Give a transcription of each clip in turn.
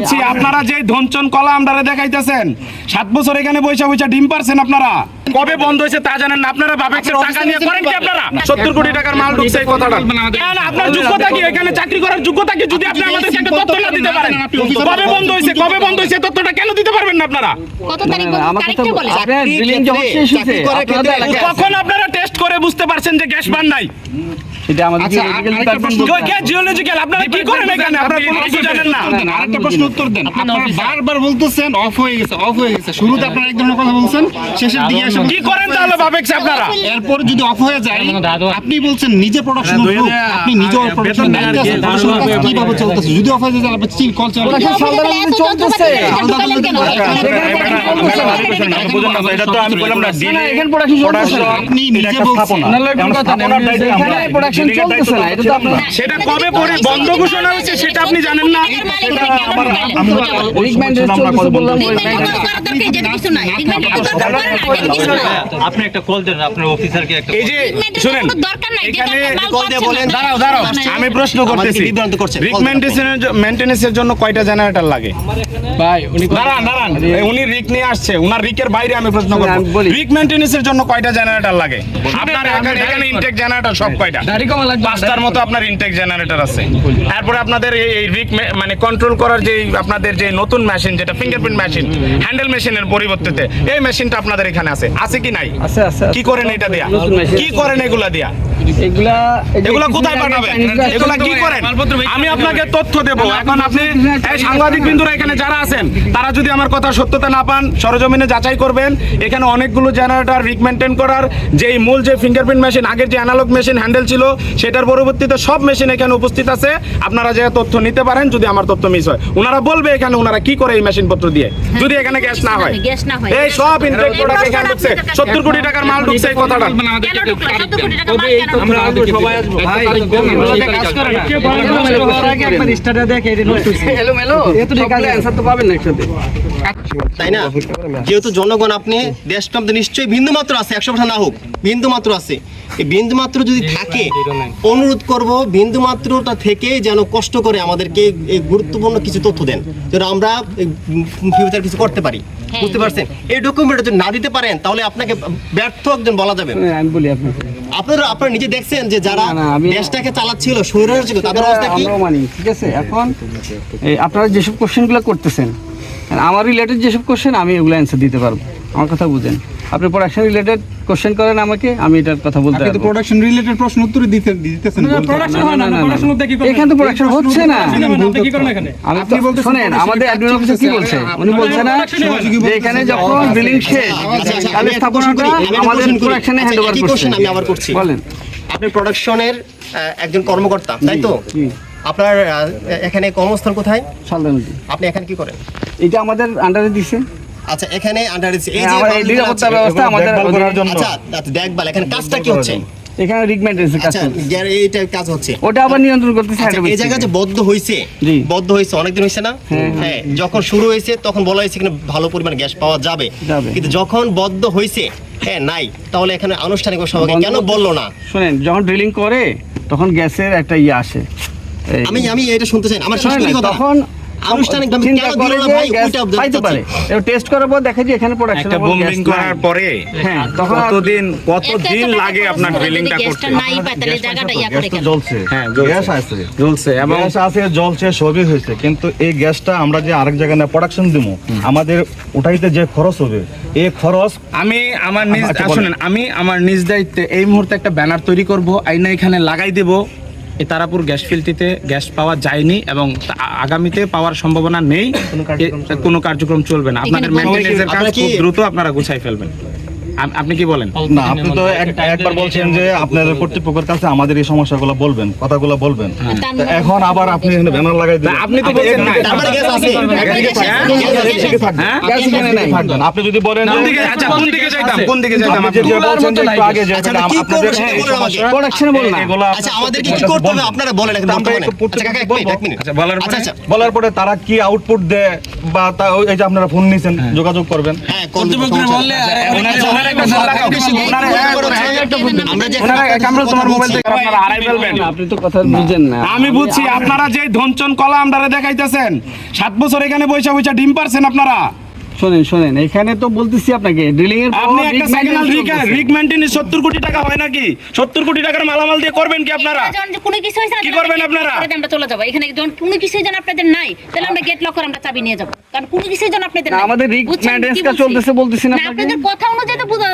বুঝছি আপনারা যে ধনচন কলা আপনারা দেখাইতেছেন সাত বছর এখানে বৈশা বৈশা ডিম পারছেন আপনারা? কবে বন্ধ হয়েছে তা জানেন না আপনারা বাপেক্সের টাকা নিয়ে করেন কি আপনারা? সত্তর কোটি টাকার মাল ঢুকছে এই কথাটা। কেন আপনার যোগ্যতা কি? এখানে চাকরি করার যোগ্যতা কি? যদি আপনি আমাদেরকে একটা তথ্য না দিতে পারেন। কবে বন্ধ হয়েছে? কবে বন্ধ হয়েছে? তথ্যটা কেন দিতে পারবেন না আপনারা? কত তারিখ তারিখটা বলে আপনার ড্রিলিং যখন শেষ হয়েছে। কখন আপনারা টেস্ট করে বুঝতে পারছেন যে গ্যাস বান নাই? এটা আমাদের department বলবে। জিওলজিক্যাল আপনারা কি করেন এখানে? আপনারা কোনো কিছু জানেন না? আরেকটা প্রশ্ন উত্তর আপনারা বারবার বলতেছেন অফ হয়ে গেছে অফ হয়ে গেছে। শুরুতে আপনারা এক ধরনের কথা বলছেন শেষের দিকে এসে কি করেন তাহলে বাপেক্স আপনারা? এরপর যদি অফ হয়ে যায় আপনি বলছেন নিজে প্রোডাকশন আপনি নিজে প্রোডাকশন কীভাবে চলতেছে? যদি অফ হয়ে যায় আপনি চিল কল চলতেছে। এটা তো আমি বললাম না না, না, এখানে production চলতেছে? আপনি নিজে বলছেন। নাহলে ওই কোনো কথা নেই। এখানে production চলতেছে না, এটা তো আপনার- সেটা কবে পরে বন্ধ ঘোষণা হয়েছে সেটা আপনি জানেন না? আপনি একটা কল দেন আপনার অফিসারকে একটা এই যে শুনেন দরকার নাই এখানে কল দিয়ে বলেন। দাঁড়াও দাঁড়াও আমি প্রশ্ন করতেছি। মেইনটেনেন্সের জন্য কয়টা জেনারেটর লাগে? ভাই, উনি দাঁড়ান দাঁড়ান। উনি রিক নিয়ে আসছে। উনার রিকের বাইরে আমি প্রশ্ন করব। রিক মেইনটেনেন্সের জন্য কয়টা জেনারেটর লাগে? আপনার এখানে এখানে ইনটেক জেনারেটর সব কয়টা। পাঁচটার মতো আপনার ইনটেক জেনারেটর আছে। তারপরে আপনাদের এই রিক মানে কন্ট্রোল করার যে আপনাদের যে নতুন মেশিন যেটা ফিঙ্গারপ্রিন্ট মেশিন হ্যান্ডেল মেশিনের পরিবর্তে এই মেশিনটা আপনাদের এখানে আছে। আছে কি নাই? আছে, আছে। কি করেন এটা দিয়া? কি করেন এগুলা দিয়া? এগুলা এগুলা কোথায় পাঠাবেন? এগুলা কি করেন? আমি আপনাকে তথ্য দেব। এখন আপনি এই সাংবাদিক বিন্দুরা এখানে যারা আছেন তারা যদি আমার কথা সত্যতা না পান সরজমিনে যাচাই করবেন এখানে অনেকগুলো জেনারেটর রিক মেনটেন করার যেই মূল যে ফিঙ্গারপ্রিন্ট মেশিন আগের যে অ্যানালগ মেশিন হ্যান্ডেল ছিল সেটার পরবর্তীতে সব মেশিন এখানে উপস্থিত আছে আপনারা যে তথ্য নিতে পারেন যদি আমার তথ্য মিস হয় ওনারা বলবে এখানে ওনারা কি করে এই মেশিন পত্র দিয়ে যদি এখানে গ্যাস না হয় গ্যাস না হয় এই সব ইনটেক প্রোডাক্ট এখানে ঢুকছে সত্তর কোটি টাকার মাল ঢুকছে এই কথাটা কেন ঢুকলো সত্তর কোটি টাকা মাল কেন ঢুকলো? ভাই, এগুলোতে কাজ করে না। এলোমেলো, সব answer তো পাবেন না একসাথে। তাই না? যেহেতু জনগণ আপনি দেশটা আমাদের নিশ্চয়ই বিন্দু মাত্র আছে একশো পার্সেন্ট না হোক বিন্দু মাত্র আছে। এই বিন্দু মাত্র যদি থাকে অনুরোধ করব বিন্দু মাত্রটা থেকে যেন কষ্ট করে আমাদেরকে এই গুরুত্বপূর্ণ কিছু তথ্য দেন যেন আমরা ফিউচার কিছু করতে পারি। বুঝতে পারছেন? এই ডকুমেন্টটা যদি না দিতে পারেন তাহলে আপনাকে ব্যর্থ একজন বলা যাবে। হ্যাঁ, আমি বলি আপনাকে। আপনারা আপনারা নিজে দেখছেন যে যারা দেশটাকে চালাচ্ছিল স্বৈরাচার ছিল তাদের অবস্থা কি? ঠিক আছে? এখন আপনারা যেসব কোশ্চেনগুলো করতেছেন আমার রিলেটেড যেসব কোশ্চেন আমি এগুলো অ্যান্সার দিতে পারব। আমার কথা বুঝেন। আপনি প্রোডাকশন রিলেটেড কোশ্চেন করেন আমাকে আমি এটার কথা বলতে পারব প্রোডাকশন রিলেটেড প্রশ্ন উত্তর দিতে দিতেছেন বলতে। না, না, না, না, না। এখানে তো প্রোডাকশন হচ্ছে না। আমি তো শোনেন আমাদের অ্যাডমিন অফিসার কি বলছে? উনি বলছে না যে এখানে যখন বিলিং শেষ আচ্ছা, আচ্ছা, তাহলে আমি স্থাপনাটা করি, আমাদের। প্রোডাকশনে আচ্ছা, হ্যান্ড ওভার একই করছে। আমি আবার করছি। বলেন। আপনি প্রোডাকশনের একজন কর্মকর্তা তাই তো। আপনার এখানে কর্মস্থল কোথায়? সালদা নদী আপনি এখানে কি করেন? এটা আমাদের আন্ডারে দিছে। আচ্ছা এখানে আন্ডার এই যে হ্যাঁ, এই বালুগুলো নিরাপত্তা ব্যবস্থা আমাদের আচ্ছা আচ্ছা দেখভাল। এখানে কাজটা কি হচ্ছে? এখানে রিকমেন্ডেন্সের কাজ আচ্ছা চলছে। গ্যার- এইটা কাজ হচ্ছে। ওটা আবার নিয়ন্ত্রণ করতেছে আচ্ছা, এই জায়গা যে বদ্ধ হয়েছে জি। বদ্ধ হয়েছে অনেকদিন হয়েছে না? হ্যাঁ, হ্যাঁ। যখন শুরু হয়েছে তখন বলা হয়েছে এখানে ভালো পরিমাণ গ্যাস পাওয়া যাবে। কিন্তু যখন বদ্ধ হয়েছে হ্যাঁ নাই তাহলে এখানে আনুষ্ঠানিক বন্ধ কেন বলল না? শুনেন যখন ড্রিলিং করে তখন গ্যাসের একটা ইয়ে আসে। এই- আমি আমি এটা শুনতে চাই আমার শেষ না, কথা। তখন না। টেস্ট করার পর দেখে এখানে প্রোডাকশন বোম্বিং করার পরে হ্যাঁ কতদিন কতদিন লাগে আপনার ড্রিলিংটা করতে? নাই পায় জায়গাটা ইয়া করে জ্বলছে। হ্যাঁ, গ্যাস আছে জ্বলছে এবং গ্যাস আছে জ্বলছে সবই হয়েছে। কিন্তু এই গ্যাসটা আমরা যে আরেক জায়গায় প্রোডাকশন দিব আমাদের ওটাইতে যে খরচ হবে এই খরচ আমি আমার নিজ শুনেন আমি আমার নিজ দায়িত্বে এই মুহূর্তে একটা ব্যানার তৈরি করব আইনা এখানে লাগাই দেব। এই তারাপুর গ্যাস ফিল্টিতে গ্যাস পাওয়া যায়নি এবং আগামীতে পাওয়ার সম্ভাবনা নেই। কোনো কার্যক্রম চলবে না। আপনাদের কাজ খুব দ্রুত আপনারা গুছাই ফেলবেন। আপনি কি বলেন? না আপনি তো একবার বলছেন যে আপনাদের কর্তৃপক্ষের কাছে আমাদের এই সমস্যাগুলো বলবেন কথাগুলো বলবেন। এখন আবার আপনি এখানে ব্যানার লাগাই দিলেন আপনি তো বলছেন না গ্যাস আছে। হ্যাঁ? আপনি যদি বলেন কোন দিকে আচ্ছা কোন দিকে যাইতাম? কোন দিকে যাইতাম? আপনি যে বলছেন যে একটু আগে যে আচ্ছা, কি আপনাদের করব আমাকে। প্রোডাকশনে বল না। আচ্ছা আমাদেরকে কি করতে হবে? আপনারা বলেন এখন আমরা একটু পড়তে আচ্ছা কাকা এক মিনিট এক মিনিট। আচ্ছা বলার আচ্ছা পরে আচ্ছা বলার পরে তারা কি আউটপুট দেয় বা তা ওই- এই যে আপনারা ফোন নিছেন যোগাযোগ করবেন হ্যাঁ। কর্তৃপক্ষ বললে আমরা আমি বুঝছি আপনারা যে ধনচন কলা আপনারা দেখাইতেছেন সাত বছর এখানে বৈশা বৈশা ডিম পারছেন আপনারা। শোনেন শোনেন এখানে তো বলতেছি আপনাকে ড্রিলিং এর আপনি একটা rig second maintenance rig rig maintain 70 crore টাকা হয় নাকি? 70 কোটি টাকার মালামাল দিয়ে করবেন কি আপনারা? কোনো কিছু হয়েছে না, কি করবেন আপনারা? আমরা চলে যাব। এখানে যখন কোনো কিছুই যেন আপনাদের নাই তাহলে আমরা গেট লক করে আমরা চাবি নিয়ে যাব। কারণ কোনো কিছুই যেন আপনাদের নাই। আমাদের চলতেছে বলতেছি না না আপনাদের কথা অনুযায়ী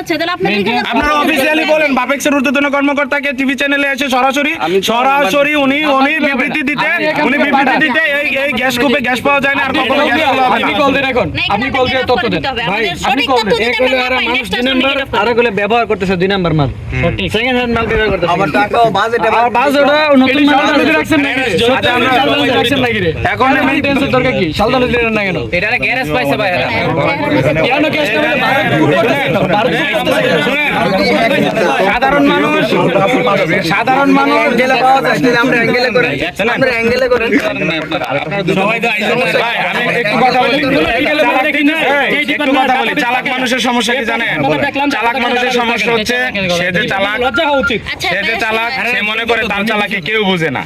তো যাচ্ছে তাহলে আপনাদের এখানে আপনারা অফিসিয়ালি বলেন বাপেক্সের ঊর্ধ্বতন কর্মকর্তাকে টিভি চ্যানেলে এসে সরাসরি সরাসরি উনি উনি বিবৃতি দিতে উনি বিবৃতি দিতে এই এই গ্যাস কূপে গ্যাস পাওয়া যায় না আর কখনো গ্যাস হবে না। কল দেন এখন না, এখানে আমরা gate lock করে দিতে হবে। আমাদের সঠিক তথ্য যদি আমরা না পাই, next আসলে আমরা gate lock করে আর এগুলো ব্যবহার করতেছে দুই নাম্বার মাল। সঠিক সেকেন্ড হ্যান্ড মাল ব্যবহার করতেছে। আবার টাকা বাজেট আবার বাজেট নতুন মাল রাখছেন নাকি? আচ্ছা, আমরা- রাখছেন নাকি রে? এখন মেইনটেন্সের দরকার কি? সালদানো দিলেন না কেন? এটা গ্যারেজ পাইছে ভাই কেন কেস সাধারণ মানুষ সাধারণ মানুষ গেলে পাওয়া যায়। আমরা অ্যাঙ্গেলে করেন আমরা অ্যাঙ্গেলে করেন। ভাই, আমি একটু কথা বলি। একটু কথা বলি। চালাক মানুষের সমস্যা কি জানেন? চালাক মানুষের সমস্যা হচ্ছে সে যে চালাক আচ্ছা, সে যে চালাক। সে মনে করে তার চালাকি কেউ বুঝে না।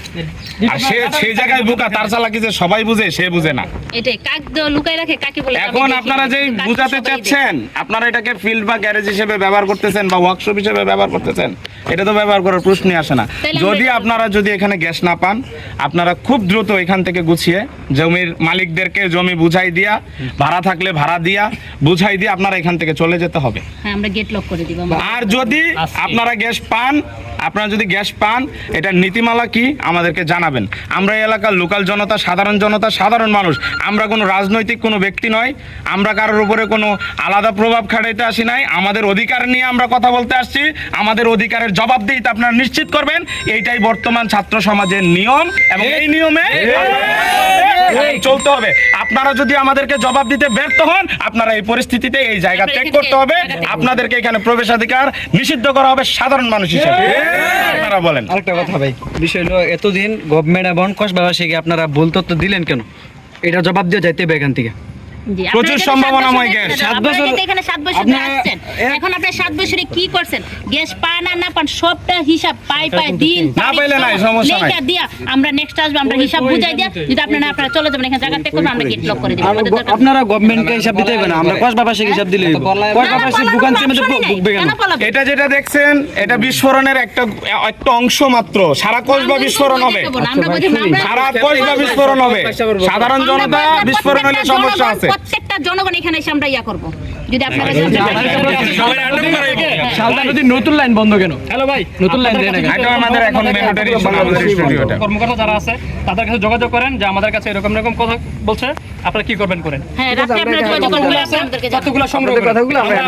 আর সে সেই জায়গায় বোকা তার চালাকি যে সবাই বুঝে সে বুঝে না। এটাই কাক লুকায় রাখে কাকে বলে? এখন আপনারা যেই বুঝাতে চাচ্ছেন আপনারা এটাকে ফিল্ড বা গ্যারেজ হিসেবে ব্যবহার করতেছেন বা ওয়ার্কশপ হিসেবে ব্যবহার করতেছেন এটা তো ব্যবহার করার প্রশ্নই আসে না। যদি আপনারা যদি এখানে গ্যাস না পান আপনারা খুব দ্রুত এখান থেকে গুছিয়ে জমির মালিকদেরকে জমি বুঝাই দিয়া ভাড়া থাকলে ভাড়া দিয়া বুঝাই দিয়ে আপনারা এখান থেকে চলে যেতে হবে। হ্যাঁ আমরা গেট লক করে দিব। আর যদি আপনারা গ্যাস পান আপনারা যদি গ্যাস পান, এটার নীতিমালা কি? আমাদেরকে জানাবেন। আমরা এই এলাকার লোকাল জনতা, সাধারণ জনতা, সাধারণ মানুষ। আমরা কোনো রাজনৈতিক কোনো ব্যক্তি নয়। আমরা কারোর উপরে কোনো আলাদা প্রভাব খাটাইতে আসি নাই। আমাদের অধিকার নিয়ে আমরা কথা বলতে আসছি। আমাদের অধিকারের জবাব জবাবদিহিতা আপনারা নিশ্চিত করবেন। এইটাই বর্তমান ছাত্র সমাজের নিয়ম এবং এই নিয়মে চলতে হবে। আপনারা যদি আমাদেরকে জবাব দিতে ব্যর্থ হন, আপনারা এই পরিস্থিতিতে এই জায়গা ত্যাগ করতে হবে। আপনাদেরকে এখানে প্রবেশাধিকার নিষিদ্ধ করা হবে সাধারণ মানুষ হিসেবে। আপনারা বলেন। আরেকটা কথা ভাই, বিষয় হলো এতদিন গভর্নমেন্ট এবং কসবাবাসীকে আপনারা ভুল তথ্য দিলেন কেন? এটা জবাব দিয়ে যাইতে হবে এখান থেকে। প্রচুর সম্ভাবনাময় গ্যাস। সাত বছর- এখানে সাত বছর আসছেন, এখন আপনারা সাত বছরে কি করছেন? গ্যাস পান আর না পান সবটা হিসাব পাই পাই দিন না পাইলে নাই, সমস্যা নাই। লেখা দিয়া আমরা নেক্সট আসব আমরা হিসাব বুঝাই দিয়া যদি আপনারা আপনারা চলে যাবেন এখানে জায়গা থেকে আমরা গেট লক করে দিব। আমাদের দরকার আপনারা গভর্নমেন্টকে হিসাব দিতে হবে না আমরা কসবাবাসীকে হিসাব দিলে কসবাবাসী দোকান থেকে কেন এটা যেটা দেখছেন এটা বিস্ফোরণের একটা একটা অংশ মাত্র। সারা কসবা আমরা বিস্ফোরণ হবে। সারা কসবা বিস্ফোরণ হবে। সাধারণ জনতা বিস্ফোরণ হলে সমস্যা আছে। প্রত্যেকটা জনগণ এখানে এসে আমরা ইয়া করব। যদি আপনারা সালদা নদীর নতুন লাইন বন্ধ কেন? হ্যালো ভাই। নতুন লাইন দেন এটা আমাদের এখন ম্যান্ডেটরি স্টুডিওটা কর্মকর্তা যারা আছে তাদের কাছে যোগাযোগ করেন যে আমাদের কাছে এরকম এরকম কথা বলছে। আপনারা কি করবেন করেন? হ্যাঁ আপনারা যোগাযোগ করবেন জানাবেন। সংগ্রহ কথাগুলো আমরা